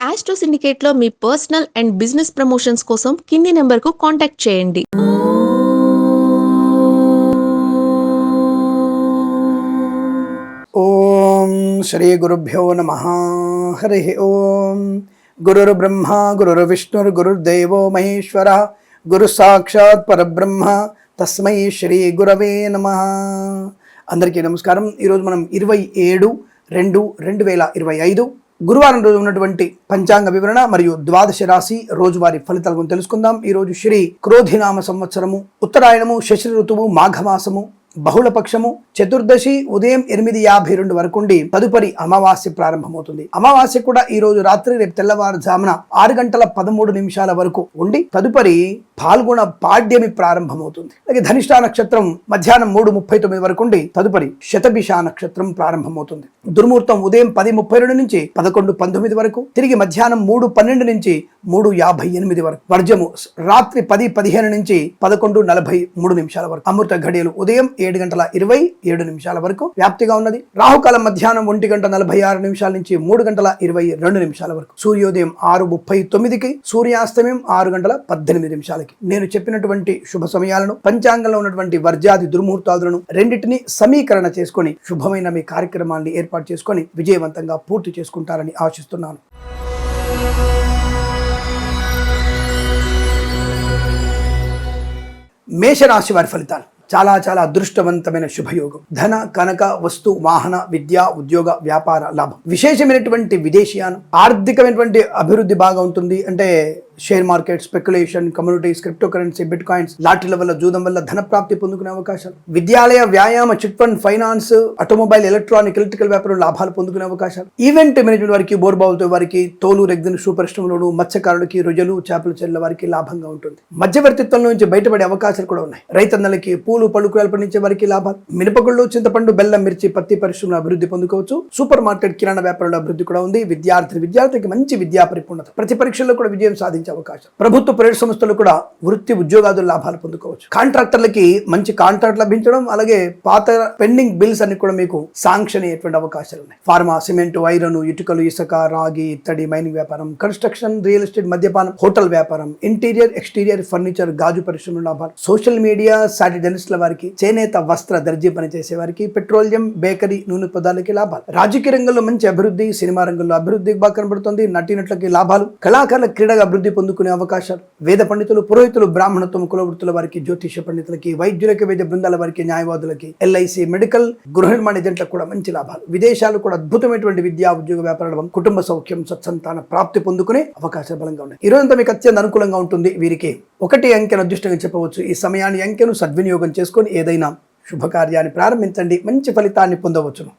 Astro సిండికేట్లో మీ personal and business promotions కోసం కింది నెంబర్కు కాంటాక్ట్ చేయండి. ఓం శ్రీ గురుభ్యో నమ. హరి ఓం. గురుర్ బ్రహ్మ గురుర్ విష్ణుర్ గురుర్దేవో మహేశ్వర గురు సాక్షాత్ పరబ్రహ్మ తస్మై శ్రీ గురవే నమ. అందరికీ నమస్కారం. ఈరోజు మనం ఇరవై ఏడు రెండు రెండు వేల ఇరవై ఐదు గురువారం రోజు ఉన్నటువంటి పంచాంగ వివరణ మరియు ద్వాదశ రాశి రోజువారి ఫలితాల గురించి తెలుసుకుందాం. ఈ రోజు శ్రీ క్రోధినామ సంవత్సరము ఉత్తరాయణము శశి ఋతువు మాఘమాసము బహుళపక్షము చతుర్దశి ఉదయం ఎనిమిది యాభై రెండు వరకు ఉండి తదుపరి అమావాస్య ప్రారంభమవుతుంది. అమావాస్య కూడా ఈ రోజు రాత్రి రేపు తెల్లవారుజామున ఆరు గంటల పదమూడు నిమిషాల వరకు ఉండి తదుపరి పాల్గొన పాడ్యమి ప్రారంభమవుతుంది. అలాగే ధనిష్టా నక్షత్రం మధ్యాహ్నం మూడు ముప్పై తొమ్మిది వరకు ఉండి తదుపరి శతభిష నక్షత్రం ప్రారంభమవుతుంది. దుర్ముహూర్తం ఉదయం పది ముప్పై రెండు నుంచి పదకొండు పంతొమ్మిది వరకు తిరిగి మధ్యాహ్నం మూడు పన్నెండు నుంచి మూడు యాభై ఎనిమిది వరకు వర్జము రాత్రి పది పదిహేను నుంచి పదకొండు నలభై మూడు నిమిషాల వరకు. అమృత ఘడియలు ఉదయం ఏడు గంటల ఇరవై ఏడు నిమిషాల వరకు వ్యాప్తిగా ఉన్నది. రాహుకాలం మధ్యాహ్నం ఒంటి గంట నలభై ఆరు నిమిషాల నుంచి మూడు గంటల ఇరవై రెండు నిమిషాల వరకు. సూర్యోదయం ఆరు ముప్పై తొమ్మిదికి సూర్యాస్తమయం ఆరు గంటల పద్దెనిమిది నిమిషాలకి. నేను చెప్పినటువంటి శుభ సమయాలను పంచాంగంలో ఉన్నటువంటి వర్జాది దుర్ముహూర్తాలను రెండింటిని సమీకరణ చేసుకొని శుభమైన మీ కార్యక్రమాన్ని ఏర్పాటు చేసుకొని విజయవంతంగా పూర్తి చేసుకుంటారని ఆశిస్తున్నాను. మేషరాశి వారి ఫలితాలు. చాలా చాలా అదృష్టవంతమైన శుభయోగం. ధన కనక వస్తు వాహన విద్య ఉద్యోగ వ్యాపార లాభం. విశేషమైనటువంటి విదేశీయానం ఆర్థికమైనటువంటి అభివృద్ధి బాగా ఉంటుంది. అంటే share market speculation communities crypto currency bitcoins లాటరీల వల్ల జూదం వల్ల ధన ప్రాప్తి పొందుకునే అవకాశాలు. విద్యాలయ వ్యాయామ chit fund finance automobile electronic electrical వ్యాపారం లాభాలు పొందుకునే అవకాశాలు. ఈవెంట్ మేనేజ్మెంట్ వారికి బోర్బావులతో వారికి తోలు రెగ్జిన్ షూ పరిశ్రమలోను మత్స్యకారులకి రొయ్యలు చేపల చెల్ల వారికి లాభంగా ఉంటుంది. మధ్యవర్తిత్వం నుంచి బయటపడే అవకాశాలు కూడా ఉన్నాయి. రైతన్నలకి పూలు పళ్ళు పండించే వారికి లాభాలు. మినపగుళ్ళు చింతపండు బెల్లం మిర్చి పత్తి పరిశ్రమలు అభివృద్ధి పొందుకోవచ్చు. సూపర్ మార్కెట్ కిరాణా వ్యాపారంలో అభివృద్ధి కూడా ఉంది. విద్యార్థి విద్యార్థికి మంచి విద్యా పరిపూర్ణత. ప్రతి పరీక్షల్లో కూడా విజయం సంపాదించే అవకాశం. ప్రభుత్వ ప్రైవేట్ సంస్థలు కూడా వృత్తి ఉద్యోగాదుల లాభాలు పొందుకోవచ్చు. కాంట్రాక్టర్లకి మంచి కాంట్రాక్ట్ లభించడం అలాగే పాత పెండింగ్ బిల్స్ అన్ని కూడా మీకు శాంక్షన్ అయ్యేటువంటి అవకాశాలు ఉన్నాయి. ఫార్మా సిమెంట్ ఐరన్ ఇటుకలు ఇసుక రాగి ఇత్తడి మైనింగ్ వ్యాపారం కన్స్ట్రక్షన్ రియల్ ఎస్టేట్ మద్యపానం హోటల్ వ్యాపారం ఇంటీరియర్ ఎక్స్టీరియర్ ఫర్నిచర్ గాజు పరిశ్రమ లాభాలు. సోషల్ మీడియా సాటిడెన్స్ల వారికి చేనేత వస్త్ర దర్జీ పని చేసే వారికి పెట్రోలియం బేకరీ నూనె పదాలకి లాభాలు. రాజకీయ రంగంలో మంచి అభివృద్ధి సినిమా రంగంలో అభివృద్ధి బాగా కనబడుతుంది. నటీనటులకి లాభాలు. కళాకారుల క్రీడగా అభివృద్ధి పొందుకునే అవకాశాలు. వేద పండితులు పురోహితులు బ్రాహ్మణత్వం కులవృత్తుల వారికి జ్యోతిష పండితులకి వైద్యులకి వైద్య బృందాల వారికి న్యాయవాదులకి ఎల్ఐసి మెడికల్ గృహ నిర్మాణ ఏజెంట్లకు కూడా మంచి లాభాలు. విదేశాలు కూడా అద్భుతమైనటువంటి విద్యా ఉద్యోగ వ్యాపార కుటుంబ సౌఖ్యం సత్సంతాన ప్రాప్తి పొందుకునే అవకాశాలు బలంగా ఉన్నాయి. ఈ రోజంతా మీకు అత్యంత అనుకూలంగా ఉంటుంది. వీరికి ఒకటి అంకెను అదృష్టంగా చెప్పవచ్చు. ఈ సమయాన్ని అంకెను సద్వినియోగం చేసుకొని ఏదైనా శుభకార్యాన్ని ప్రారంభించండి. మంచి ఫలితాన్ని పొందవచ్చును.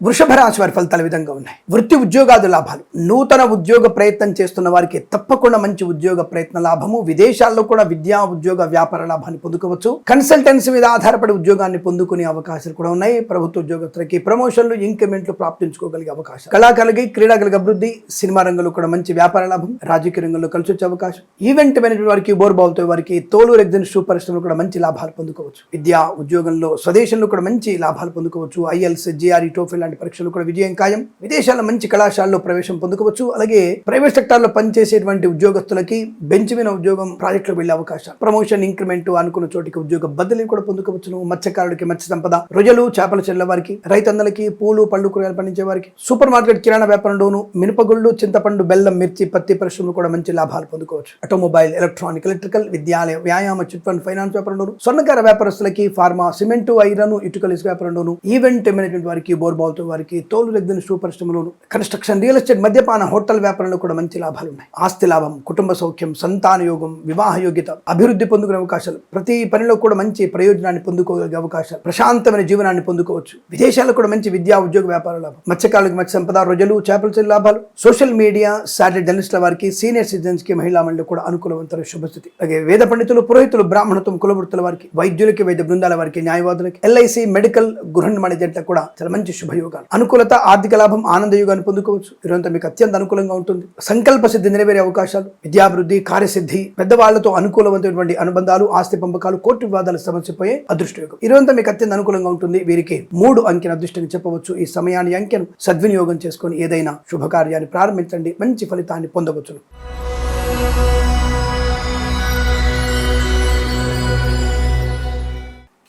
వృషభ రాశి వారి ఫలితాలు విధంగా ఉన్నాయి. వృత్తి ఉద్యోగాది లాభాలు. నూతన ఉద్యోగ ప్రయత్నం చేస్తున్న వారికి తప్పకుండా మంచి ఉద్యోగ ప్రయత్న లాభము. విదేశాల్లో కూడా విద్యా ఉద్యోగ వ్యాపార లాభాన్ని పొందుకోవచ్చు. కన్సల్టెన్సీ మీద ఆధారపడి ఉద్యోగాన్ని పొందుకునే అవకాశాలు కూడా ఉన్నాయి. ప్రభుత్వ ఉద్యోగస్తులకి ప్రమోషన్లు ఇంక్రిమెంట్లు ప్రాప్తించుకోగలిగే అవకాశం కళాకారులకి క్రీడాకారులకు అభివృద్ధి సినిమా రంగంలో కూడా మంచి వ్యాపార లాభం రాజకీయ రంగంలో కలిసి వచ్చే అవకాశం. ఈవెంట్ మేనేజ్మెంట్ వారికి బోర్బావులతో వారికి తోలు ఎగ్జిన్ షూ పరిశ్రమలు కూడా మంచి లాభాలు పొందుకోవచ్చు. విద్యా ఉద్యోగంలో స్వదేశంలో కూడా మంచి లాభాలు పొందుకోవచ్చు. ఐఎల్స్ జిఆర్ఈ టోఫిల్ లాంటి పరీక్షలు కూడా విజయం ఖాయం. విదేశాల్లో మంచి కళాశాలలో ప్రవేశం పొందుకోవచ్చు. అలాగే ప్రైవేట్ సెక్టార్లో పనిచేసేటువంటి ఉద్యోగస్తులకి బెంచ్ మీద ఉద్యోగం ప్రాజెక్టులో వెళ్ళే అవకాశం ప్రమోషన్ ఇంక్రిమెంట్ అనుకున్న చోటికి ఉద్యోగ బదిలీ కూడా పొందుకోవచ్చును. మత్స్యకారుడికి మత్స్య సంపద రొయ్యలు చేపల చెల్ల వారికి రైతందలకి పూలు పళ్ళు కూరగాయలు పండించే వారికి సూపర్ మార్కెట్ కిరాణా వ్యాపారంలోను మినపగుళ్ళు చింతపండు బెల్లం మిర్చి పత్తి పరిశ్రమలు కూడా మంచి లాభాలు పొందుకోవచ్చు. ఆటోమొబైల్ ఎలక్ట్రానిక్ ఎలక్ట్రికల్ విద్యాలయ వ్యాయామ చిట్ ఫండ్ ఫైనాన్స్ వ్యాపారంలోను స్వర్ణకార వ్యాపారస్తులకి ఫార్మా సిమెంట్ ఐరన్ ఇటుకల వ్యాపారంలోను ఈవెంట్ మేనేజ్మెంట్ వారికి బోర్బాల్తో వారికి తోలు దగ్గర షూ పరిశ్రమలోను కన్స్ట్రక్షన్ రియల్ ఎస్టేట్ మద్యపాన హోటల్ వ్యాపారంలో కూడా మంచి లాభాలు ఉన్నాయి. ఆస్తి లాభం కుటుంబ సౌఖ్యం సంతాన యోగం వివాహ యోగ్యత అభివృద్ధి పొందుకునే అవకాశాలు. ప్రతి పనిలో కూడా మంచి ప్రయోజనాన్ని పొందుకోగలిగే అవకాశాలు. ప్రశాంతమైన జీవనాన్ని పొందుకోవచ్చు. విదేశాల్లో కూడా మంచి విద్యా ఉద్యోగ వ్యాపార లాభం. మత్స్యకారులకు మత్స్య సంపద రొజలు చేపల చెల్లి లాభాలు. సోషల్ మీడియా సాటిలైట్ జర్నలిస్టుల వారికి సీనియర్ సిటిజన్స్కి మహిళా మండలి కూడా అనుకూలవంతమైన శుభస్థితి. అలాగే వేద పండితులు పురోహితులు బ్రాహ్మణత్వం కులవృత్తుల వారికి వైద్యులకి వైద్య బృందాల వారికి న్యాయవాదులకి ఎల్ఐసి మెడికల్ గృహ నిర్మాణ ఏజెంట్లకు కూడా చాలా మంచి శుభయోగం. యోగాలు. అనుకూలత ఆర్థిక లాభం ఆనంద యోగాన్ని పొందుకోవచ్చు. ఇదంతా మీకు అత్యంత అనుకూలంగా ఉంటుంది. సంకల్ప సిద్ధి నెరవేరే అవకాశాలు. విద్యాభివృద్ధి కార్యసిద్ధి పెద్దవాళ్ళతో అనుకూలమైనటువంటి అనుబంధాలు ఆస్తి పంపకాలు కోర్టు వివాదాలు సమస్యపోయే అదృష్ట యోగం. ఇదంతా మీకు అత్యంత అనుకూలంగా ఉంటుంది. వీరికి మూడు అంకెన అదృష్టంగా చెప్పవచ్చు. ఈ సమయాన్ని అంకెను సద్వినియోగం చేసుకొని ఏదైనా శుభకార్యాన్ని ప్రారంభించండి. మంచి ఫలితాన్ని పొందవచ్చును.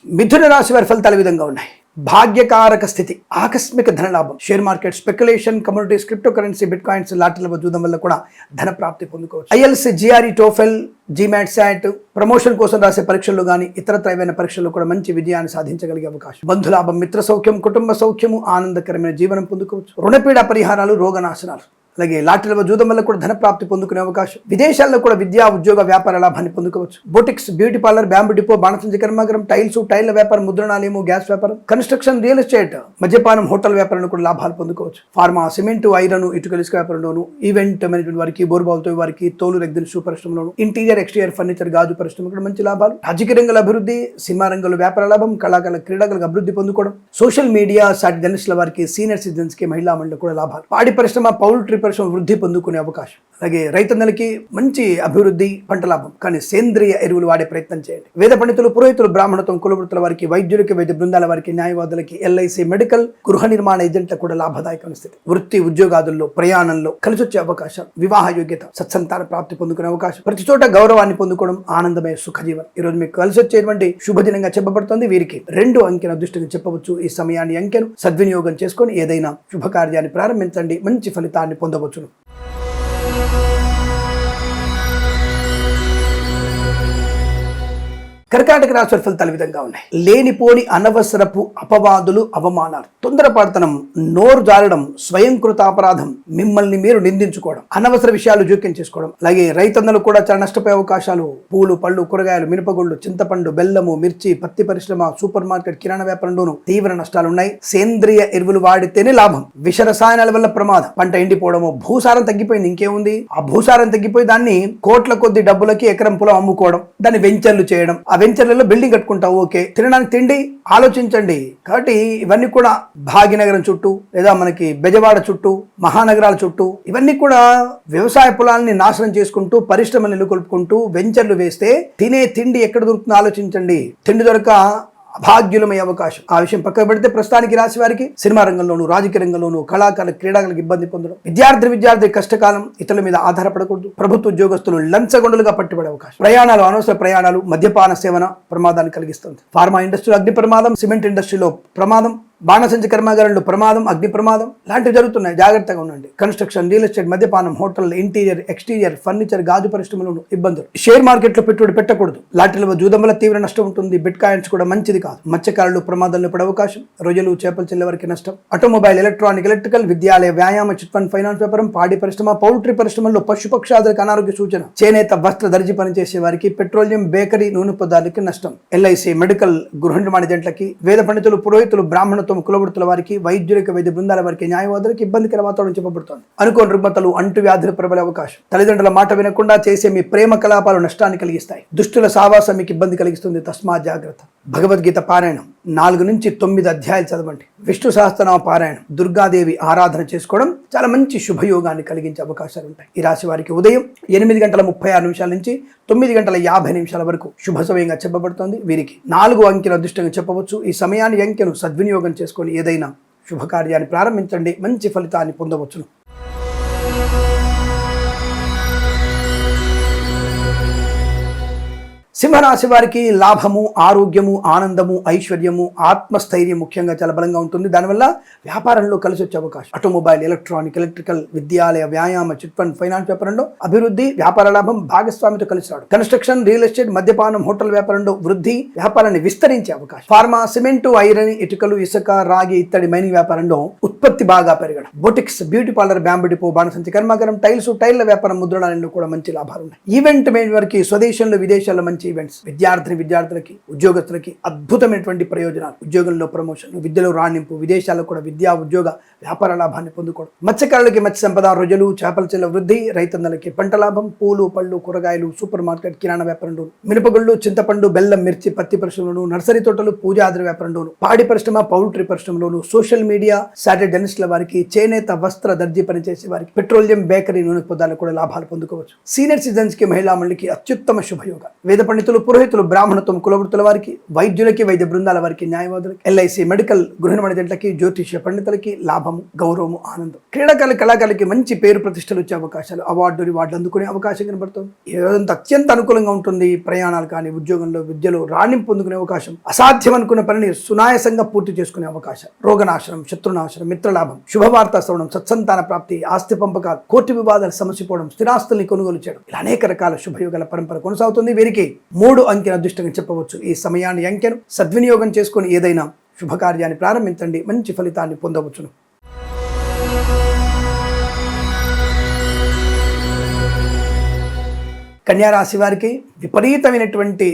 మిథున రాశి వారి ఫలితాలు విధంగా ఉన్నాయి. భాగ్యకారక స్థితి ఆకస్మిక ధనలాభం. Share market speculation communities crypto currency bitcoins లాటర్ల చూడడం వల్ల కూడా ధన ప్రాప్తి పొందుకోవచ్చు. IELTS GRE TOEFL GMAT SAT promotion కోసం రాసే పరీక్షల్లో కానీ ఇతరత్ర పరీక్షల్లో కూడా మంచి విజయాన్ని సాధించగలిగే అవకాశం. బంధులాభం మిత్ర సౌఖ్యం కుటుంబ సౌఖ్యము ఆనందకరమైన జీవనం పొందుకోవచ్చు. రుణపీడ పరిహారాలు రోగనాశనాలు. అలాగే లాటరీల జూదం వల్ల కూడా ధన ప్రాప్తి పొందుకునే అవకాశం. విదేశాల్లో కూడా విద్యా ఉద్యోగ వ్యాపార లాభాన్ని పొందుకోవచ్చు. Boutiques beauty parlour bamboo depot బాణసంచి కర్మాగరం టైల్స్ టైల్ వ్యాపారం ముద్రణాలయము గ్యాస్ వ్యాపారం కన్స్ట్రక్షన్ రియల్ ఎస్టేట్ మద్యపానం హోటల్ వ్యాపారంలో కూడా లాభాలు పొందుకోవచ్చు. ఫార్మా సిమెంట్ ఐరన్ ఇటుక ఇసుక వ్యాపారంలోను ఈవెంట్ మేనేజ్మెంట్ వారికి బోర్బావుతో వారికి తోలు రెగ్దిన్ షూ పరిశ్రమలోను ఇంటీరియర్ ఎక్స్టీరియర్ ఫర్నిచర్ గాజు పరిశ్రమ కూడా మంచి లాభాలు. రాజకీయ రంగంలో అభివృద్ధి సినిమా రంగంలో వ్యాపార లాభం కళాకారుల క్రీడాకారులకు అభివృద్ధి పొందుకోవడం సోషల్ మీడియా సాటి జర్నలిస్టుల వారికి సీనియర్ సిటిజన్స్కి మహిళా మండలి కూడా లాభాలు. పాడి పరిశ్రమ పౌల్ట్రీ పరిశ్రమ వృద్ధి పొందుకునే అవకాశం అలాగే రైతన్నలకి మంచి అభివృద్ధి పంట లాభం. కానీ సేంద్రియ ఎరువులు వాడే ప్రయత్నం చేయండి. వేద పండితులు పురోహితులు బ్రాహ్మణత్వం కులవృత్తుల వారికి వైద్యులకి వైద్య బృందాల వారికి న్యాయవాదులకి ఎల్ఐసి మెడికల్ గృహ నిర్మాణ ఏజెంట్లకు కూడా లాభదాయకమైన స్థితి. వృత్తి ఉద్యోగాదుల్లో ప్రయాణంలో కలిసి వచ్చే అవకాశం వివాహ యోగ్యత సత్సంతాన ప్రాప్తి పొందుకునే అవకాశం ప్రతి చోట గౌరవాన్ని పొందుకోవడం ఆనందమయ సుఖజీవనం. ఈ రోజు మీకు కలిసి వచ్చేటువంటి శుభదినంగా చెప్పబడుతోంది. వీరికి రెండు అంకెన దృష్టిని చెప్పవచ్చు. ఈ సమయాన్ని అంకెను సద్వినియోగం చేసుకొని ఏదైనా శుభకార్యాన్ని ప్రారంభించండి. మంచి ఫలితాన్ని పొందవచ్చును. కర్కాటక రాశి వారి ఫలితాలు విధంగా ఉన్నాయి. లేనిపోని అనవసరపు అపవాదులు అవమానాలు తొందరపడతనం నోరు జారడం స్వయంకృత అపరాధం మిమ్మల్ని మీరు నిందించుకోవడం అనవసర విషయాలు జోక్యం చేసుకోవడం అలాగే రైతన్నలు కూడా చాలా నష్టపోయే అవకాశాలు పూలు పళ్ళు కూరగాయలు మినపగుళ్ళు చింతపండు బెల్లము మిర్చి పత్తి పరిశ్రమ సూపర్ మార్కెట్ కిరాణా వ్యాపారంలోనూ తీవ్ర నష్టాలు ఉన్నాయి. సేంద్రియ ఎరువులు వాడితేనే లాభం. విష రసాయనాల వల్ల ప్రమాదం. పంట ఎండిపోవడము భూసారం తగ్గిపోయింది ఇంకేముంది? ఆ భూసారం తగ్గిపోయి దాన్ని కోట్ల కొద్ది డబ్బులకి ఎకరం పొలం అమ్ముకోవడం దాన్ని వెంచర్లు చేయడం ఆ వెంచర్లలో బిల్డింగ్ కట్టుకుంటాం ఓకే. తినడానికి తిండి ఆలోచించండి. కాబట్టి ఇవన్నీ కూడా భాగ్యనగరం చుట్టూ లేదా మనకి బెజవాడ చుట్టూ మహానగరాల చుట్టూ ఇవన్నీ కూడా వ్యవసాయ పొలాలని నాశనం చేసుకుంటూ పరిశ్రమలు నెలకొల్పుకుంటూ వెంచర్లు వేస్తే తినే తిండి ఎక్కడ దొరుకుతుందో ఆలోచించండి. తిండి దొరక అభాగ్యులమయ్యే అవకాశం. ఆ విషయం పక్కకు పెడితే ప్రస్తుతానికి రాశి వారికి సినిమా రంగంలోను రాజకీయ రంగంలోను కళాకారుల క్రీడాలకు ఇబ్బంది పొందడం. విద్యార్థి విద్యార్థి కష్టకాలం ఇతరుల మీద ఆధారపడకూడదు. ప్రభుత్వ ఉద్యోగస్తులు లంచగొండలుగా పట్టుబడే అవకాశం. ప్రయాణాలు అనవసర ప్రయాణాలు మద్యపాన సేవన ప్రమాదాన్ని కలిగిస్తుంది. ఫార్మా ఇండస్ట్రీలో అగ్ని ప్రమాదం సిమెంట్ ఇండస్ట్రీలో ప్రమాదం బాణసంచి కర్మాగారంలో ప్రమాదం అగ్ని ప్రమాదం లాంటివి జరుగుతున్నాయి. జాగ్రత్తగా ఉండండి. కన్స్ట్రక్షన్ రియల్ ఎస్టేట్ మద్యపానం హోటల్ ఇంటీరియర్ ఎక్స్టీరియర్ ఫర్నిచర్ గాజు పరిశ్రమలు ఇబ్బందులు. షేర్ మార్కెట్లో పెట్టుబడి పెట్టకూడదు. లాటరీలో జూదం వల్ల తీవ్ర నష్టం ఉంటుంది. బిట్ కాయిన్స్ కూడా మంచిది కాదు. మత్స్యకారులు ప్రమాదంలో పడే అవకాశం. రొయ్యలు చేపలు చెల్లే వారికి నష్టం. ఆటోమొబైల్ ఎలక్ట్రానిక్ ఎలక్ట్రికల్ విద్యాలయ వ్యాయామ చిట్ ఫండ్ ఫైనాన్స్ వ్యాపారం పాడి పరిశ్రమ పౌల్ట్రీ పరిశ్రమల్లో పశుపక్షాదులకు అనారోగ్య సూచన. చేనేత వస్త్ర దర్జీ పనిచేసే వారికి పెట్రోలియం బేకరీ నూనె పదార్థాలకి నష్టం. ఎల్ఐసి మెడికల్ గృహ నిర్మాణ ఏజెంట్లకి వేద పండితులు పురోహితులు ప్రభుత్వం కులవృత్తుల వారికి వైద్యులకు వైద్య బృందాల వారికి న్యాయవాదులకు ఇబ్బందికర వాతావరణం చెప్పబడుతోంది. అనుకోని రుగ్మతలు అంటు వ్యాధులు ప్రబలే అవకాశం. తల్లిదండ్రుల మాట వినకుండా చేసే మీ ప్రేమ కలాపాలు నష్టాన్ని కలిగిస్తాయి. దుష్టుల సావాసం మీకు ఇబ్బంది కలిగిస్తుంది. తస్మా జాగ్రత్త. భగవద్గీత పారాయణం నాలుగు నుంచి తొమ్మిది అధ్యాయాలు చదవండి. విష్ణు సహస్రనామ పారాయణం దుర్గాదేవి ఆరాధన చేసుకోవడం చాలా మంచి శుభయోగాన్ని కలిగించే అవకాశాలు ఉంటాయి. ఈ రాశి వారికి ఉదయం ఎనిమిది గంటల ముప్పై ఆరు నిమిషాల నుంచి తొమ్మిది గంటల యాభై నిమిషాల వరకు శుభ సమయంగా చెప్పబడుతోంది. వీరికి నాలుగు అంకెల అదృష్టంగా చెప్పవచ్చు. ఈ సమయాన్ని అంకెను సద్వినియోగం చేసుకొని ఏదైనా శుభకార్యాన్ని ప్రారంభించండి. మంచి ఫలితాన్ని పొందవచ్చును. సింహరాశి వారికి లాభము ఆరోగ్యము ఆనందము ఐశ్వర్యము ఆత్మస్థైర్యం ముఖ్యంగా చాలా బలంగా ఉంటుంది. దానివల్ల వ్యాపారంలో కలిసి వచ్చే అవకాశం. ఆటోమొబైల్ ఎలక్ట్రానిక్ ఎలక్ట్రికల్ విద్యాలయ వ్యాయామ చిట్ ఫండ్ ఫైనాన్స్ వ్యాపారంలో అభివృద్ధి వ్యాపార లాభం భాగస్వామితో కలిసి కన్స్ట్రక్షన్ రియల్ ఎస్టేట్ మద్యపానం హోటల్ వ్యాపారంలో వృద్ధి వ్యాపారాన్ని విస్తరించే అవకాశం. ఫార్మా సిమెంట్ ఐరన్ ఇటుకలు ఇసుక రాగి ఇత్తడి మైనింగ్ వ్యాపారంలో ఉత్పత్తి బాగా పెరగడం. Boutiques beauty parlour bamboo depot బాణసంచి కర్మాగారం టైల్స్ టైల్ల వ్యాపారం ముద్రణాలలో కూడా మంచి లాభాలు ఉన్నాయి. ఈవెంట్ మేనేజ్ వారికి స్వదేశంలో విదేశాల్లో మంచి ఈవెంట్స్ విద్యార్థిని విద్యార్థులకి ఉద్యోగస్తులకి అద్భుతమైనటువంటి ప్రయోజనాలు. ఉద్యోగంలో ప్రమోషన్ విద్యలో రాణింపు విదేశాల్లో కూడా విద్యా ఉద్యోగ వ్యాపార లాభాన్ని పొందుకోవడం. మత్స్యకారులకి మత్స్య సంపద రొయ్యలు చేపల చెల్ల వృద్ధి రైతన్నలకి పంట లాభం పూలు పళ్ళు కూరగాయలు సూపర్ మార్కెట్ కిరాణా వ్యాపారంలో మినపగుళ్ళు చింతపండు బెల్లం మిర్చి పత్తి పరిశ్రమలోను నర్సరీ తోటలు పూజాదిరి వ్యాపారంలోను పాడి పరిశ్రమ పౌల్ట్రీ పరిశ్రమలోను సోషల్ మీడియా సాటిలైట్ జర్నలిస్టుల వారికి చేనేత వస్త్ర దర్జీ పనిచేసే వారికి పెట్రోలియం బేకరీ నూనె పదార్థాలు కూడా లాభాలు పొందుకోవచ్చు. సీనియర్ సిటిజన్స్కి మహిళా మండలికి అత్యుత్తమ శుభయోగ. వేద పండితులు పురోహితులు బ్రాహ్మణత్వం కులవృత్తుల వారికి వైద్యులకి వైద్య బృందాల వారికి న్యాయవాదులకి ఎల్ఐసి మెడికల్ గృహ మణిజంట్లకి జ్యోతిష్య పండితులకి లాభము గౌరవము ఆనందం. క్రీడాకారులు కళాకారులకి మంచి పేరు ప్రతిష్టలు వచ్చే అవకాశాలు అవార్డు రివార్డులు అందుకునే అవకాశం కనబడుతుంది. ఏదంత అత్యంత అనుకూలంగా ఉంటుంది ప్రయాణాలు కానీ ఉద్యోగంలో విద్యలో రాణింపు పొందుకునే అవకాశం అసాధ్యం అనుకున్న పనిని సునాయాసంగా పూర్తి చేసుకునే అవకాశం. రోగనాశనం శత్రునాశనం మిత్రలాభం శుభవార్త శ్రవణం సత్సంతాన ప్రాప్తి ఆస్తి పంపకాలు కోర్టు వివాదాలు సమసిపోవడం స్థిరాస్తుల్ని కొనుగోలు చేయడం ఇలా అనేక రకాల శుభయోగాల పరంపర కొనసాగుతుంది. వీరికి మూడు అంకెల అదృష్టంగా చెప్పవచ్చు. ఈ సమయాన్ని అంకెను సద్వినియోగం చేసుకుని ఏదైనా శుభకార్యాన్ని ప్రారంభించండి. మంచి ఫలితాన్ని పొందవచ్చును. కన్యా రాశి వారికి విపరీతమైనటువంటి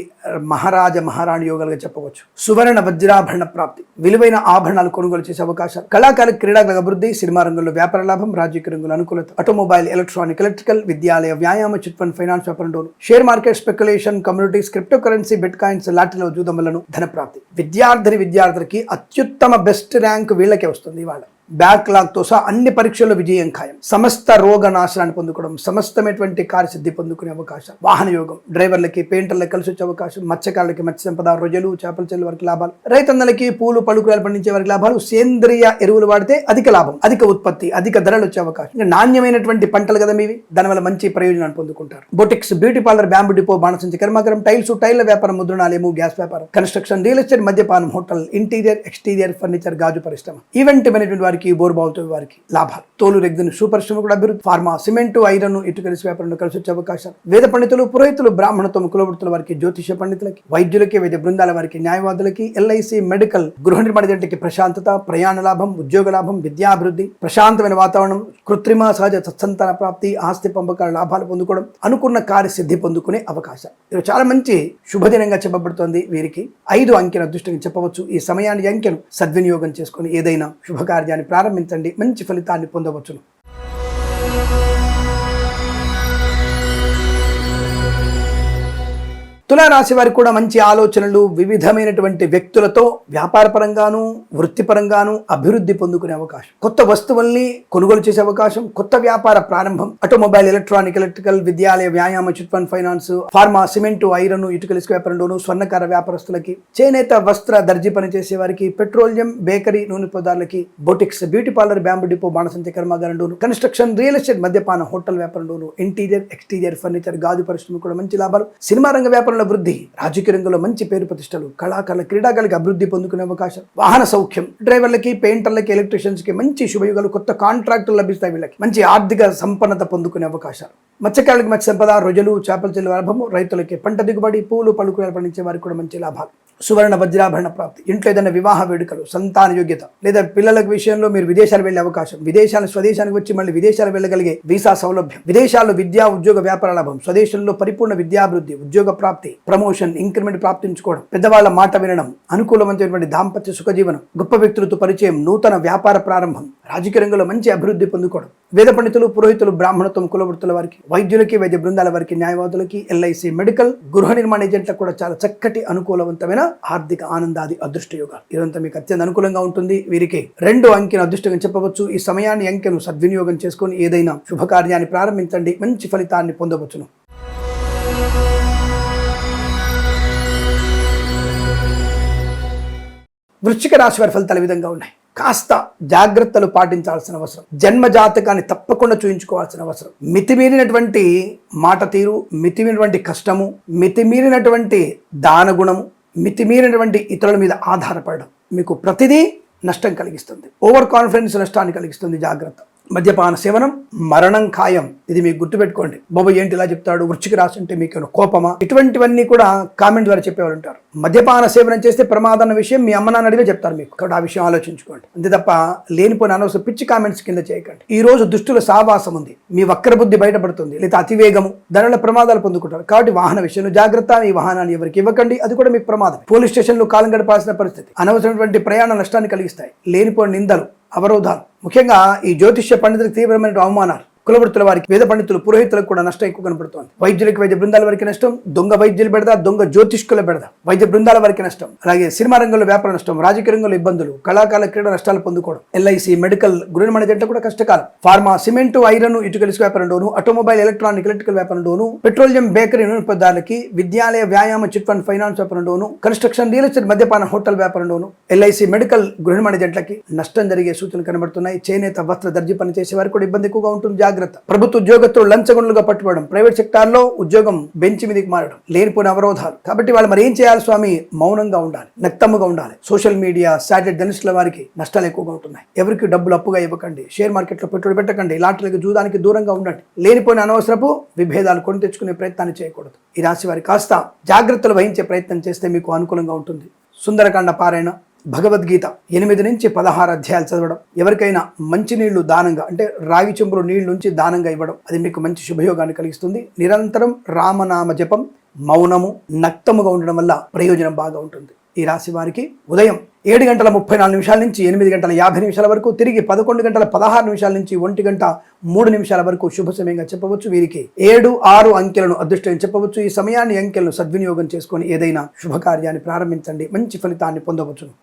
మహారాజ మహారాణి యోగాలుగా చెప్పవచ్చు. సువర్ణ వజ్రాభరణ ప్రాప్తి. విలువైన ఆభరణాలు కొనుగోలు చేసే అవకాశాలు. కళాకారు క్రీడాల అభివృద్ధి సినిమా రంగంలో వ్యాపార లాభం రాజకీయ రంగంలో అనుకూలత ఆటోమొబైల్ ఎలక్ట్రానిక్ ఎలక్ట్రికల్ విద్యాలయ వ్యాయామ chit fund finance వ్యాపారంలోను share market speculation communities crypto currency bitcoins లాటిలో జూదములను ధన ప్రాప్తి విద్యార్థిని విద్యార్థులకి అత్యుత్తమ బెస్ట్ ర్యాంక్ వీళ్ళకే వస్తుంది ఇవాళ. బ్యాక్లాగ్తో సహా అన్ని పరీక్షల్లో విజయం ఖాయం. సమస్త రోగ నాశనాన్ని పొందుకోవడం సమస్తమైనటువంటి కార్యసిద్ధి పొందుకునే అవకాశం. వాహన యోగం డ్రైవర్లకి పెయింటర్లకి కలిసి వచ్చే అవకాశం మత్స్యకారులకి మత్స్య సంపద రొయ్యలు చేపల చెల్లి వారికి లాభాలు. రైతన్నలకి పూలు పలుకురాలు పండించే వారికి లాభాలు. సేంద్రియ ఎరువులు వాడితే అధిక లాభం అధిక ఉత్పత్తి అధిక ధరలు వచ్చే అవకాశం. నాణ్యమైనటువంటి పంటలు కదా మీవి దానివల్ల మంచి ప్రయోజనాన్ని పొందుకుంటారు. Boutiques beauty parlour bamboo depot బాణసంచి కర్మాగారం టైల్స్ టైల్ల వ్యాపారం ముద్రణాలయము గ్యాస్ వ్యాపారం కన్స్ట్రక్షన్ రియల్ ఎస్టేట్ మద్యపానం హోటల్ ఇంటీరియర్ ఎక్స్టీరియర్ ఫర్నిచర్ గాజు పరిశ్రమ. ఈవెంట్ మేనేజ్మెంట్ వారికి బోర్బావులతో వారికి లాభాలు. తోలు రెగ్దిన షూ పరిశ్రమ కూడా అభివృద్ధి. ఫార్మా సిమెంట్ ఐరన్ ఇటు కలిసి వ్యాపారంలో కలిసి వచ్చే అవకాశాలు. వేద పండితులు పురోహితులు బ్రాహ్మణత్వం కులవృత్తుల వారికి జ్యోతిష పండితులకి వైద్యులకి వైద్య బృందాల వారికి న్యాయవాదులకి ఎల్ఐసి మెడికల్ గృహ నిర్మాణ జంటకి ప్రశాంతత ప్రయాణ లాభం ఉద్యోగ లాభం విద్యాభివృద్ధి ప్రశాంతమైన వాతావరణం కృత్రిమ సహజ సత్సంతాన ప్రాప్తి ఆస్తి పంపకాల లాభాలు పొందుకోవడం అనుకున్న కార్యసిద్ధి పొందుకునే అవకాశం. ఇది చాలా మంచి శుభదినంగా చెప్పబడుతోంది వీరికి. ఐదు అంకెల అదృష్టంగా చెప్పవచ్చు. ఈ సమయాన్ని అంకెను సద్వినియోగం చేసుకుని ఏదైనా శుభకార్యాన్ని ప్రారంభించండి. మంచి ఫలితాన్ని పొందవచ్చును. తులారాశి వారికి కూడా మంచి ఆలోచనలు వివిధమైనటువంటి వ్యక్తులతో వ్యాపార పరంగాను వృత్తిపరంగాను అభివృద్ధి పొందుకునే అవకాశం. కొత్త వస్తువుల్ని కొనుగోలు చేసే అవకాశం కొత్త వ్యాపార ప్రారంభం ఆటోమొబైల్ ఎలక్ట్రానిక్ ఎలక్ట్రికల్ విద్యాలయ వ్యాయామ chit fund finance pharma cement iron ఇటుకల ఇసుక వ్యాపారంలోను స్వర్ణకార వ్యాపారస్తులకి చేనేత వస్త్ర దర్జీ పనిచేసే వారికి పెట్రోలియం బేకరీ నూనె పదార్థాలకి boutiques beauty parlour bamboo depot బాణసంచి కర్మాగారంలోను కన్స్ట్రక్షన్ రియల్ ఎస్టేట్ మద్యపాన హోటల్ వ్యాపారంలోను ఇంటీరియర్ ఎక్స్టీరియర్ ఫర్నిచర్ గాజు పరిశ్రమ కూడా మంచి లాభాలు. సినిమా రంగ వ్యాపారం వ్యాపారంలో వృద్ధి రాజకీయ రంగంలో మంచి పేరు ప్రతిష్టలు కళాకారుల క్రీడాకారులకి అభివృద్ధి పొందుకునే అవకాశం వాహన సౌఖ్యం డ్రైవర్లకి పెయింటర్లకి ఎలక్ట్రీషియన్స్కి మంచి శుభయుగాలు కొత్త కాంట్రాక్టులు లభిస్తాయి వీళ్ళకి. మంచి ఆర్థిక సంపన్నత పొందుకునే అవకాశాలు. మత్స్యకారులకి మత్స్య సంపద రొయ్యలు చేపల చెల్లి లాభము రైతులకి పంట దిగుబడి పూలు పలుకులు పండించే వారికి కూడా మంచి లాభాలు. సువర్ణ వజ్రాభరణ ప్రాప్తి ఇంట్లో ఏదైనా వివాహ వేడుకలు సంతాన యోగ్యత లేదా పిల్లల విషయంలో మీరు విదేశాలు వెళ్ళే అవకాశం విదేశాలు స్వదేశానికి వచ్చి మళ్ళీ విదేశాలు వెళ్ళగలిగే వీసా సౌలభ్యం విదేశాల్లో విద్యా ఉద్యోగ వ్యాపార లాభం స్వదేశంలో పరిపూర్ణ విద్యాభివృద్ధి ఉద్యోగ ప్రాప్తి ప్రమోషన్ ఇంక్రిమెంట్ ప్రాప్తించుకోవడం పెద్దవాళ్ళ మాట వినడం అనుకూలమైనటువంటి దాంపత్య సుఖజీవనం గొప్ప వ్యక్తులతో పరిచయం నూతన వ్యాపార ప్రారంభం రాజకీయ రంగంలో మంచి అభివృద్ధి పొందుకోవడం వేద పండితులు పురోహితులు బ్రాహ్మణత్వం కులవృత్తుల వారికి వైద్యులకి వైద్య బృందాల వారికి న్యాయవాదులకి ఎల్ఐసి మెడికల్ గృహ నిర్మాణ ఏజెంట్లకు కూడా చాలా చక్కటి అనుకూలవంతమైన ఆర్థిక ఆనందాది అదృష్ట యోగాలు ఇదంతా మీకు అత్యంత అనుకూలంగా ఉంటుంది. వీరికి రెండు అంకెను అదృష్టంగా చెప్పవచ్చు. ఈ సమయాన్ని అంకెను సద్వినియోగం చేసుకొని ఏదైనా శుభకార్యాన్ని ప్రారంభించండి. మంచి ఫలితాన్ని పొందవచ్చును. వృశ్చిక రాశి వారి ఫలితాలు విధంగా ఉన్నాయి. కాస్త జాగ్రత్తలు పాటించాల్సిన అవసరం. జన్మ జాతకాన్ని తప్పకుండా చూయించుకోవాల్సిన అవసరం. మితిమీరినటువంటి మాట తీరు మితిమీరినటువంటి కష్టము మితిమీరినటువంటి దానగుణము మితిమీరినటువంటి ఇతరుల మీద ఆధారపడడం మీకు ప్రతిదీ నష్టం కలిగిస్తుంది. ఓవర్ కాన్ఫిడెన్స్ నష్టాన్ని కలిగిస్తుంది జాగ్రత్త. మద్యపాన సేవనం మరణం ఖాయం. ఇది మీకు గుర్తుపెట్టుకోండి. బాబు ఏంటి ఇలా చెప్తాడు? వృచ్చికి రాసి మీకు కోపమా? ఇటువంటివన్నీ కూడా కామెంట్ ద్వారా చెప్పేవాళ్ళు ఉంటారు. మద్యపాన సేవనం చేస్తే ప్రమాదం అన్న విషయం మీ అమ్మ నాన్న అడిగే చెప్తారు మీకు. కాబట్టి ఆ విషయం ఆలోచించుకోండి. అంతే తప్ప లేనిపోయిన అనవసర పిచ్చి కామెంట్స్ కింద చేయకండి. ఈ రోజు దుష్టుల సావాసం ఉంది. మీ వక్ర బుద్ధి బయటపడుతుంది. లేదా అతివేగము దానివల్ల ప్రమాదాలు పొందుకుంటారు. కాబట్టి వాహన విషయంలో జాగ్రత్త. మీ వాహనాన్ని ఎవరికి ఇవ్వకండి? అది కూడా మీకు ప్రమాదం. పోలీస్ స్టేషన్లో కాలం గడపాల్సిన పరిస్థితి. అనవసరమైనటువంటి ప్రయాణ నష్టాన్ని కలిగిస్తాయి. లేనిపోయిన నిందలు అవరోధాలు. ముఖ్యంగా ఈ జ్యోతిష్య పండితులకు తీవ్రమైన అవమానాలు. కులవృత్తుల వారికి వేద పండితులు పురోహితులకు కూడా నష్టం ఎక్కువ కనపడుతోంది. వైద్యులకు వైద్య బృందాల వారికి నష్టం దొంగ వైద్యులు పెడదా దొంగ జ్యోతిష్కుల పెడదా వైద్య బృందాల వారికి నష్టం. అలాగే సినిమా రంగంలో వ్యాపార నష్టం రాజకీయ రంగంలో ఇబ్బందులు కళాకాల క్రీడ నష్టాలు పొందుకోవడం. ఎల్ఐసి మెడికల్ గృహ నిర్మాణ జంట కూడా కష్టకాలం. ఫార్మా సిమెంట్ ఐరన్ ఇటుకల ఇసుక వ్యాపారంలోను ఆటోమొబైల్ ఎలక్ట్రానిక్ ఎలక్ట్రికల్ వ్యాపారంలోను పెట్రోలియం బేకరీ నూనె విద్యాలయ వ్యాయామ చిట్ ఫండ్ ఫైనాన్స్ వ్యాపారంలోను కన్స్ట్రక్షన్ రియల్ ఎస్టేట్ మద్యపాన హోటల్ వ్యాపారంలోను ఎల్ఐసి మెడికల్ గృహ జంటలకి నష్టం జరిగే సూచనలు కనబడుతున్నాయి. చేనేత వస్త్ర దర్జీ పని చేసే వారికి కూడా ఇబ్బంది ఎక్కువగా ఉంటుంది. జాగ్రత్త. ప్రభుత్వ ఉద్యోగస్తులు లంచగొండలుగా పట్టుబడడం ప్రైవేట్ సెక్టార్లో ఉద్యోగం బెంచ్ మీదకి మారడం లేనిపోయిన అవరోధాలు. కాబట్టి వాళ్ళు మరి ఏం చేయాలి స్వామి? మౌనంగా ఉండాలి నక్తమ్ముగా ఉండాలి. సోషల్ మీడియా శాటిలైట్ ధనుషుల వారికి నష్టాలు ఎక్కువగా ఉంటున్నాయి. ఎవరికి డబ్బులు అప్పుగా ఇవ్వకండి షేర్ మార్కెట్లో పెట్టుబడి పెట్టకండి లాటరీలకు జూదానికి దూరంగా ఉండండి. లేనిపోయిన అనవసరపు విభేదాలు కొని తెచ్చుకునే ప్రయత్నాన్ని చేయకూడదు. ఈ రాశి వారి కాస్త జాగ్రత్తలు వహించే ప్రయత్నం చేస్తే మీకు అనుకూలంగా ఉంటుంది. సుందరకాండ పారాయణ. భగవద్గీత ఎనిమిది నుంచి పదహారు అధ్యాయాలు చదవడం ఎవరికైనా మంచి నీళ్ళు దానంగా అంటే రాగి చెంబులు నుంచి దానంగా ఇవ్వడం అది మీకు మంచి శుభయోగాన్ని కలిగిస్తుంది. నిరంతరం రామనామ జపం మౌనము నక్తముగా ఉండడం వల్ల ప్రయోజనం బాగా ఉంటుంది. ఈ రాశి వారికి ఉదయం ఏడు గంటల ముప్పై నాలుగు నిమిషాల నుంచి ఎనిమిది గంటల యాభై నిమిషాల వరకు తిరిగి పదకొండు గంటల పదహారు నిమిషాల నుంచి ఒంటి గంట మూడు నిమిషాల వరకు శుభ సమయంగా చెప్పవచ్చు. వీరికి ఏడు ఆరు అంకెలను అదృష్టం చెప్పవచ్చు. ఈ సమయాన్ని అంకెలను సద్వినియోగం చేసుకొని ఏదైనా శుభకార్యాన్ని ప్రారంభించండి. మంచి ఫలితాన్ని పొందవచ్చును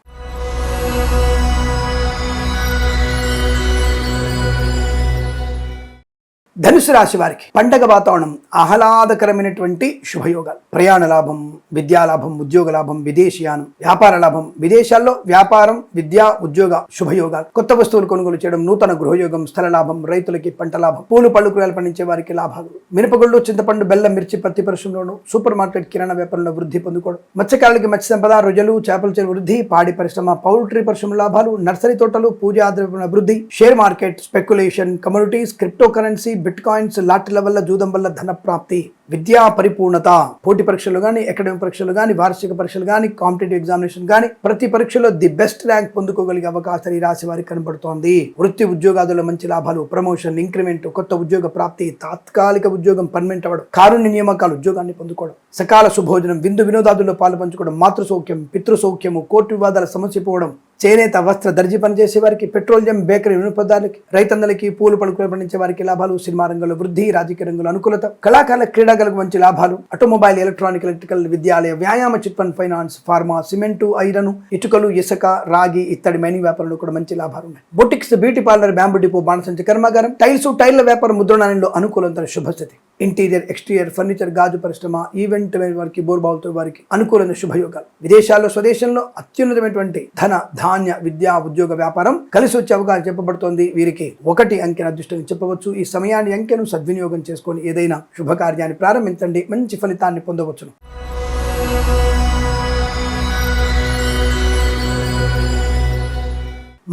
ధనుసు రాశి వారికి పండగ వాతావరణం ఆహ్లాదకరమైనటువంటి శుభయోగాలు. ప్రయాణ లాభం విద్యా లాభం ఉద్యోగ లాభం విదేశీయానం వ్యాపార లాభం. విదేశాల్లో వ్యాపారం విద్యా ఉద్యోగ శుభయోగాలు. కొత్త వస్తువులు కొనుగోలు చేయడం నూతన గృహయోగం స్థల లాభం రైతులకి పంట లాభం. పూలు పళ్ళు కూరలు పండించే వారికి లాభాలు. మినపగుళ్ళు చింతపండు బెల్లం మిర్చి పత్తి పరిశ్రమలోను సూపర్ మార్కెట్ కిరాణా వ్యాపారంలో వృద్ధి పొందుకోవడం. మత్స్యకారులకి మత్స్య సంపద రొయ్యలు చేపల చెరువు వృద్ధి పాడి పరిశ్రమ పౌల్ట్రీ పరిశ్రమ లాభాలు నర్సరీ తోటలు పూజా వృద్ధి అభివృద్ధి share market speculation communities crypto currency bitcoins lot వల్ల జూదం వల్ల ధన ప్రాప్తి విద్యా పరిపూర్ణత పోటీ పరీక్షలు కానీ అకాడమిక్ పరీక్షలు కానీ వార్షిక పరీక్షలు కానీ కాంపిటేటివ్ ఎగ్జామినేషన్ కానీ ప్రతి పరీక్షలో ది బెస్ట్ ర్యాంక్ పొందుకోగలిగే అవకాశాలు ఈ రాశి వారికి కనబడుతోంది. వృత్తి ఉద్యోగాదుల మంచి లాభాలు ప్రమోషన్ ఇంక్రిమెంట్ కొత్త ఉద్యోగ ప్రాప్తి తాత్కాలిక ఉద్యోగం పర్మనెంట్ అవ్వడం కారుణ్య నియామకాలు ఉద్యోగాన్ని పొందుకోవడం సకాల శుభోజనం విందు వినోదాదుల్లో పాలు పంచుకోవడం మాతృ సౌఖ్యం పితృ సౌఖ్యము కోర్టు వివాదాల సమస్య పోవడం చేనేత వస్త్ర దర్జీ పనిచేసే వారికి పెట్రోలియం బేకరీ నూనె రైతన్నలకి పూలు పలుకులు పండించే వారికి లాభాలు సినిమా రంగంలో వృద్ధి రాజకీయ రంగంలో అనుకూలత కళాకారుల క్రీడాగలకు మంచి లాభాలు ఆటోమొబైల్ ఎలక్ట్రానిక్ ఎలక్ట్రికల్ విద్యాలయ వ్యాయామ chit fund finance pharma cement iron ఇటుకలు ఇసుక రాగి ఇత్తడి మైనింగ్ వ్యాపారంలో కూడా మంచి లాభాలు ఉన్నాయి. Boutiques beauty parlour bamboo depot బాణసంచి కర్మాగారం టైల్స్ టైర్ల వ్యాపారం ముద్రణాలయంలో అనుకూలంతో శుభస్థితి. ఇంటీరియర్ ఎక్స్టీరియర్ ఫర్నిచర్ గాజు పరిశ్రమ ఈవెంట్ వారికి బోర్బావులతో వారికి అనుకూలమైన శుభయోగాలు. విదేశాల్లో స్వదేశంలో అత్యున్నతమైనటువంటి ధన ధాన్య విద్యా ఉద్యోగ వ్యాపారం కలిసి వచ్చే అవకాశం చెప్పబడుతోంది. వీరికి ఒకటి అంకెన అదృష్టం చెప్పవచ్చు. ఈ సమయాన్ని అంకెను సద్వినియోగం చేసుకొని ఏదైనా శుభకార్యాన్ని ప్రారంభించండి. మంచి ఫలితాన్ని పొందవచ్చును.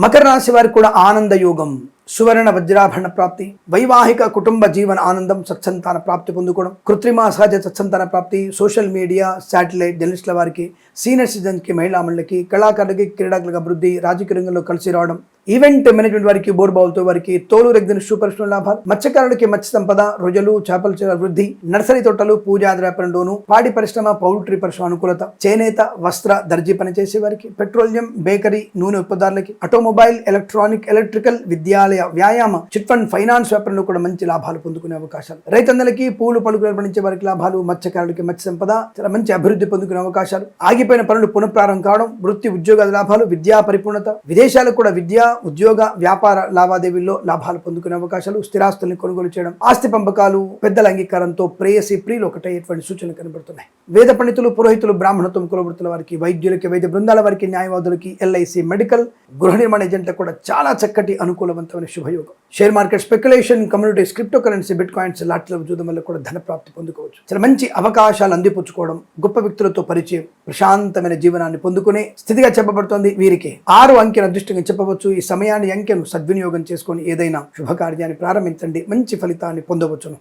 మకర రాశి వారికి కూడా ఆనంద యోగం సువర్ణ వజ్రాభరణ ప్రాప్తి వైవాహిక కుటుంబ జీవన ఆనందం సత్సంతాన ప్రాప్తి పొందుకోవడం కృత్రిమ సహజ సత్సంతాన ప్రాప్తి సోషల్ మీడియా శాటిలైట్ జర్నలిస్టుల వారికి సీనియర్ సిటిజన్కి మహిళా మండలికి కళాకారులకి క్రీడాకులకు అభివృద్ధి రాజకీయ రంగంలో కలిసి రావడం ఈవెంట్ మేనేజ్మెంట్ వారికి బోర్బావులతో వారికి తోలు రెగ్దిన సూపర్ లాభాలు మత్స్యకారులకి మత్స్య సంపద రొయ్యలు చేపల చెరువు వృద్ధి నర్సరీ తోటలు పూజా వ్యాపారంలోను పాడి పరిశ్రమ పౌల్ట్రీ పరిశ్రమ అనుకూలత చేనేత వస్త్ర దర్జీ పనిచేసే వారికి పెట్రోలియం బేకరీ నూనె ఉత్పత్తులకి ఆటోమొబైల్ ఎలక్ట్రానిక్ ఎలక్ట్రికల్ విద్యాలయ వ్యాయామ చిట్ ఫండ్ ఫైనాన్స్ వ్యాపారంలో కూడా మంచి లాభాలు పొందుకునే అవకాశాలు. రైతందరికీ పూలు పలుకులు పండించే వారికి లాభాలు మత్స్యకారులకి మత్స్య సంపద చాలా మంచి అభివృద్ధి పొందుకునే అవకాశాలు. ఆగిపోయిన పనులు పునఃప్రారంభం కావడం వృత్తి ఉద్యోగాల లాభాలు విద్యా పరిపూర్ణత విదేశాలకు కూడా విద్య ఉద్యోగ వ్యాపార లావాదేవీల్లో లాభాలు పొందుకునే అవకాశాలు స్థిరాస్తుల్ని కొనుగోలు చేయడం ఆస్తి పంపకాలు పెద్దల అంగీకారంతో ప్రేయసి ప్రియులు ఒకటయ్యేటువంటి సూచనలు కనబడుతున్నాయి. వేద పండితులు పురోహితులు బ్రాహ్మణత్వం కులవృత్తుల వారికి వైద్యులకి వైద్య బృందాల వారికి న్యాయవాదులకి ఎల్ఐసి మెడికల్ గృహ నిర్మాణ ఏజెంట్లకు కూడా చాలా చక్కటి అనుకూలవంతమైన శుభయోగం. Share market speculation communities crypto currency bitcoins లాట్ల చూడడం వల్ల కూడా ధన ప్రాప్తి పొందుకోవచ్చు. చాలా మంచి అవకాశాలు అందిపుచ్చుకోవడం గొప్ప వ్యక్తులతో పరిచయం ప్రశాంతమైన జీవనాన్ని పొందుకునే స్థితిగా చెప్పబడుతోంది వీరికి. ఆరు అంకెను అదృష్టంగా చెప్పవచ్చు. ఈ సమయాన్ని అంకెను సద్వినియోగం చేసుకొని ఏదైనా శుభకార్యాన్ని ప్రారంభించండి. మంచి ఫలితాన్ని పొందవచ్చును.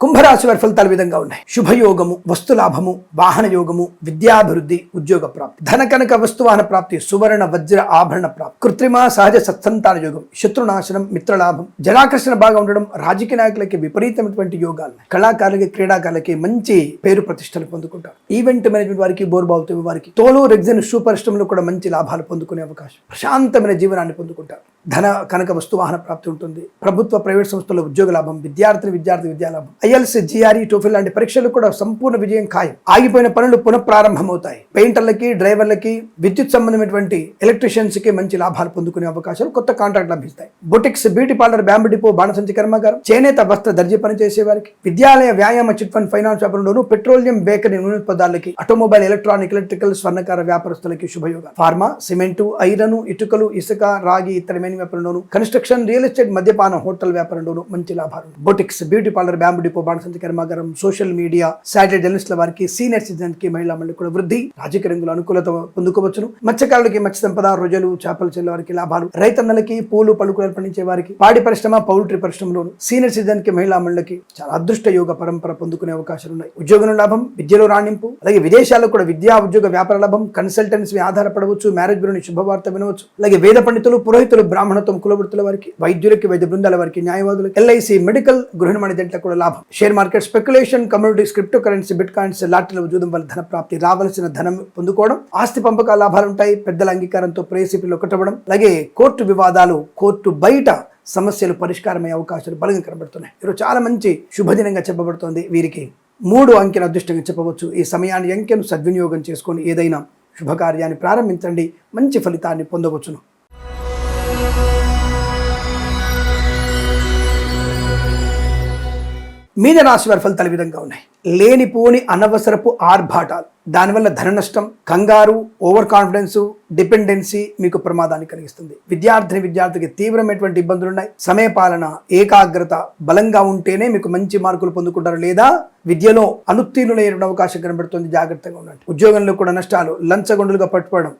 కుంభరాశి వారి ఫలితాలు విధంగా ఉన్నాయి. శుభయోగము వస్తులాభము వాహన యోగము విద్యాభివృద్ధి ఉద్యోగ ప్రాప్తి. ధన కనక వస్తువాహన ప్రాప్తి సువర్ణ వజ్ర ఆభరణ ప్రాప్తి. కృత్రిమ సహజ సత్సంతాన యోగం శత్రునాశనం మిత్రలాభం జనాకర్షణ బాగా ఉండడం రాజకీయ నాయకులకి విపరీతమైనటువంటి యోగాలు కళాకారులకి క్రీడాకారులకి మంచి పేరు ప్రతిష్టలు పొందుకుంటారు. ఈవెంట్ మేనేజ్మెంట్ వారికి బోర్బావుతో వారికి తోలు రెగ్జన్ షూ పరిశ్రమలో కూడా మంచి లాభాలు పొందుకునే అవకాశం. ప్రశాంతమైన జీవనాన్ని పొందుకుంటారు. ధన కనక వస్తువాహన ప్రాప్తి ఉంటుంది. ప్రభుత్వ ప్రైవేట్ సంస్థల ఉద్యోగ లాభం విద్యార్థి విద్యార్థి విద్యా లాభం. ఐఎల్స్ జిఆర్ఈ టోఫిల్ లాంటి పరీక్షలు కూడా సంపూర్ణ విజయం ఖాయం. ఆగిపోయిన పనులు పునఃప్రారంభమవుతాయి. పెయింటర్లకి డ్రైవర్లకి విద్యుత్ సంబంధమైనటువంటి ఎలక్ట్రీషియన్స్కి మంచి లాభాలు పొందుకునే అవకాశాలు కొత్త కాంట్రాక్ట్ లభిస్తాయి. Boutiques beauty parlour bamboo depot బాణసంచి కర్మాగారం చేనేత వస్త్ర దర్జీ పనిచేసే వారికి విద్యాలయ వ్యాయామ చిట్ ఫండ్ ఫైనాన్స్ వ్యాపారంలోను పెట్రోలియం బేకరీ నూనె పదార్థాలకి ఆటోమొబైల్ ఎలక్ట్రానిక్ ఎలక్ట్రికల్ స్వర్ణకార వ్యాపారస్తులకి శుభయోగ ఫార్మా సిమెంటు ఐరన్ ఇటుకలు ఇసుక రాగి ఇతరమైన వ్యాపారంలోనూ వ్యాపారంలోను కన్స్ట్రక్షన్ రియల్ ఎస్టేట్ మద్యపాన హోటల్ వ్యాపారంలోనూ మంచి లాభాలు. Boutiques beauty parlour bamboo depot బాణసంచ కర్మాగారం సోషల్ మీడియా సాటిలైట్ జర్నలిస్టుల వారికి సీనియర్ సిటిజన్కి మహిళా మండలి కూడా వృద్ధి. రాజకీయ రంగుల అనుకూలత పొందుకోవచ్చును. మత్స్యకారులకి మత్స్య సంపద రొయ్యలు చేపలు చెల్లే వారికి లాభాలు. రైతన్నలకి పూలు పలుకులు పండించే వారికి పాడి పరిశ్రమ పౌల్ట్రీ పరిశ్రమలోను సీనియర్ సిటిజన్కి మహిళా మండలికి చాలా అదృష్ట యోగ పరంపర పొందుకునే అవకాశాలు ఉన్నాయి. ఉద్యోగంలో లాభం విద్యలో రాణింపు అలాగే విదేశాల్లో కూడా విద్యా ఉద్యోగ వ్యాపార లాభం కన్సల్టెన్సీ ఆధారపడవచ్చు మ్యారేజ్ బ్యూరోని శుభవార్త వినవచ్చు. అలాగే వేద పండితులు పురోహితులు బ్రాహ్మణత్వం కులవృత్తుల వారికి వైద్యులకి వైద్య బృందాల వారికి న్యాయవాదులు ఎల్ఐసి మెడికల్ గృహ నిర్మాణ కూడా లాభం. Share market speculation communities crypto currency bitcoins లాటరీల ఉద్యోగం వల్ల ధన ప్రాప్తి రావాల్సిన ధనం పొందుకోవడం ఆస్తి పంపకాల లాభాలు ఉంటాయి పెద్దల అంగీకారంతో ప్రేసిపిలు ఒకటవడం అలాగే కోర్టు వివాదాలు కోర్టు బయట సమస్యలు పరిష్కారమయ్యే అవకాశాలు బలంగా కనబడుతున్నాయి. ఈరోజు చాలా మంచి శుభదినంగా చెప్పబడుతోంది. వీరికి మూడు అంకెల అదృష్టంగా చెప్పవచ్చు. ఈ సమయాన్ని అంకెను సద్వినియోగం చేసుకొని ఏదైనా శుభకార్యాన్ని ప్రారంభించండి. మంచి ఫలితాన్ని పొందవచ్చును. మీన రాశి వారి ఫలితాలు విధంగా ఉన్నాయి. లేనిపోని అనవసరపు ఆర్భాటాలు. దానివల్ల ధన నష్టం కంగారు ఓవర్ కాన్ఫిడెన్స్ డిపెండెన్సీ మీకు ప్రమాదాన్ని కలిగిస్తుంది. విద్యార్థిని విద్యార్థికి తీవ్రమైనటువంటి ఇబ్బందులు ఉన్నాయి సమయపాలన ఏకాగ్రత బలంగా ఉంటేనే మీకు మంచి మార్కులు పొందుకుంటారు లేదా విద్యలో అనుత్తీర్ణులయ్యే అవకాశం కనబడుతుంది. జాగ్రత్తగా ఉండండి. ఉద్యోగంలో కూడా నష్టాలు లంచగొండలుగా పట్టుకోవడం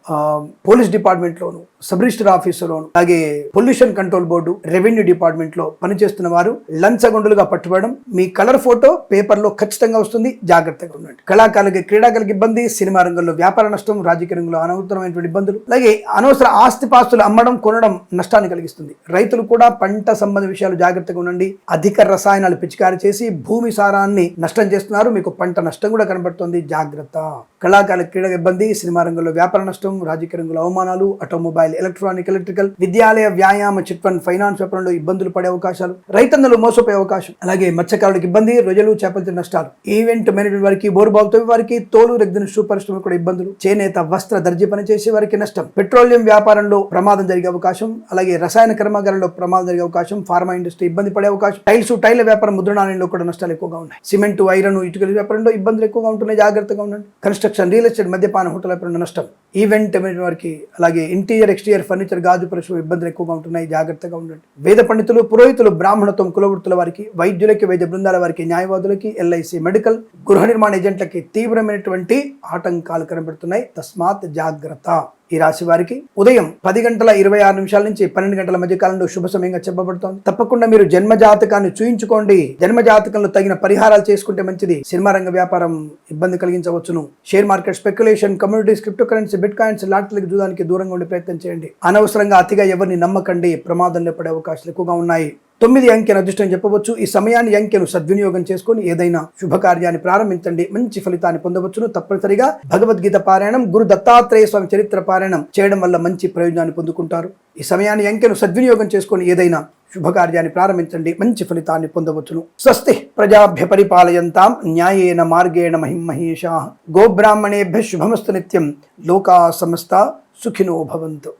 పోలీస్ డిపార్ట్మెంట్ లోను సబ్ రిజిస్టర్ ఆఫీసులోను అలాగే పొల్యూషన్ కంట్రోల్ బోర్డు రెవెన్యూ డిపార్ట్మెంట్లో పనిచేస్తున్న వారు లంచగొండలుగా పట్టుకోవడం మీ కలర్ ఫోటో పేపర్లో ఖచ్చితంగా వస్తుంది. జాగ్రత్తగా ఉండండి. కళాకారులకి క్రీడాకారులకి ఇబ్బంది సినిమా రంగంలో వ్యాపార నష్టం రాజకీయ రంగంలో అనవసరమైనటువంటి ఇబ్బందులు అలాగే అనవసర ఆస్తిపాస్తులు అమ్మడం కొనడం నష్టాన్ని కలిగిస్తుంది. రైతులు కూడా పంట సంబంధ విషయాలు జాగ్రత్తగా ఉండండి. అధిక రసాయనాలు పిచికారి చేసి భూమి సారాన్ని నష్టం చేస్తున్నారు. మీకు పంట నష్టం కూడా కనబడుతుంది. జాగ్రత్త. కళాకారుల క్రీడా ఇబ్బంది సినిమా రంగంలో వ్యాపార నష్టం రాజకీయ రంగంలో అవమానాలు ఆటోమొబైల్ ఎలక్ట్రానిక్ ఎలక్ట్రికల్ విద్యాలయ వ్యాయామ చిట్ ఫండ్ ఫైనాన్స్ వ్యాపారంలో ఇబ్బందులు పడే అవకాశాలు రైతన్నలు మోసపోయే అవకాశం అలాగే మత్స్యకారులకు ఇబ్బంది రొజలు చేపలతో నష్టాలు. ఈవెంట్ మేనేజ్మెంట్ వారికి బోరుబావుతో వారికి తోలు రెగ్దిన షూ పరిశ్రమ కూడా ఇబ్బందులు. చేనేత వస్త్ర దర్జీ పనిచేసే వారికి నష్టం. పెట్రోలియం వ్యాపారంలో ప్రమాదం జరిగే అవకాశం అలాగే రసాయన కర్మాగారంలో ప్రమాదం జరిగే అవకాశం ఫార్మా ఇండస్ట్రీ ఇబ్బంది పడే అవకాశం. టైల్స్ టైల్ వ్యాపారం ముద్రణాలయంలో కూడా నష్టాలు ఎక్కువగా ఉన్నాయి. సిమెంట్ ఐరన్ ఇటుకల వ్యాపారంలో ఇబ్బందులు ఎక్కువగా ఉంటున్నాయి. జాగ్రత్తగా ఉండండి. కన్స్ట్రక్షన్ రియల్ ఎస్టేట్ మద్యపాన హోటల్ వ్యాపారంలో నష్టం. ఈవెంట్ వారికి అలాగే ఇంటీరియర్ ఎక్స్టీరియర్ ఫర్నిచర్ గాజు పరిశ్రమ ఇబ్బందులు ఎక్కువగా ఉంటున్నాయి జాగ్రత్తగా ఉండండి. వేద పండితులు పురోహితులు బ్రాహ్మణత్వం కులవృత్తుల వారికి వైద్యులకి వైద్య బృందాల వారికి న్యాయవాదులకి ఎల్ఐసి మెడికల్ గృహ నిర్మాణ ఏజెంట్లకి తీవ్రమైనటువంటి ఆటంకాలు కనబడుతున్నాయి. తస్మాత్ జాగ్రత్త. ఈ రాశి వారికి ఉదయం పది గంటల ఇరవై ఆరు నిమిషాల నుంచి పన్నెండు గంటల మధ్య కాలంలో శుభ సమయంగా చెప్పబడుతోంది. తప్పకుండా మీరు జన్మ జాతకాన్ని చూయించుకోండి. జన్మ జాతకంలో తగిన పరిహారాలు చేసుకుంటే మంచిది. సినిమా రంగ వ్యాపారం ఇబ్బంది కలిగించవచ్చును. Share market speculation communities crypto currency bitcoins లాటరీలకు చూడడానికి దూరంగా ఉండే ప్రయత్నం చేయండి. అనవసరంగా అతిగా ఎవరిని నమ్మకండి. ప్రమాదంలో పడే అవకాశాలు ఎక్కువగా ఉన్నాయి. తొమ్మిది అంకెను అదృష్టం చెప్పవచ్చు. ఈ సమయాన్ని అంకెను సద్వినియోగం చేసుకొని ఏదైనా శుభకార్యాన్ని ప్రారంభించండి. మంచి ఫలితాన్ని పొందవచ్చును తప్పనిసరిగా. భగవద్గీత పారాయణం గురు దత్తాత్రేయ స్వామి చరిత్ర పారాయణం చేయడం వల్ల మంచి ప్రయోజనాన్ని పొందుకుంటారు. ఈ సమయాన్ని అంకెను సద్వినియోగం చేసుకొని ఏదైనా శుభకార్యాన్ని ప్రారంభించండి. మంచి ఫలితాన్ని పొందవచ్చును. స్వస్తి ప్రజాభ్య పరిపాలయంతాం. న్యాయేన మార్గేణ మహిం మహేషా. గోబ్రాహ్మణేభ్య శుభమస్తు నిత్యం. లోకా సమస్త సుఖినో భవంతు.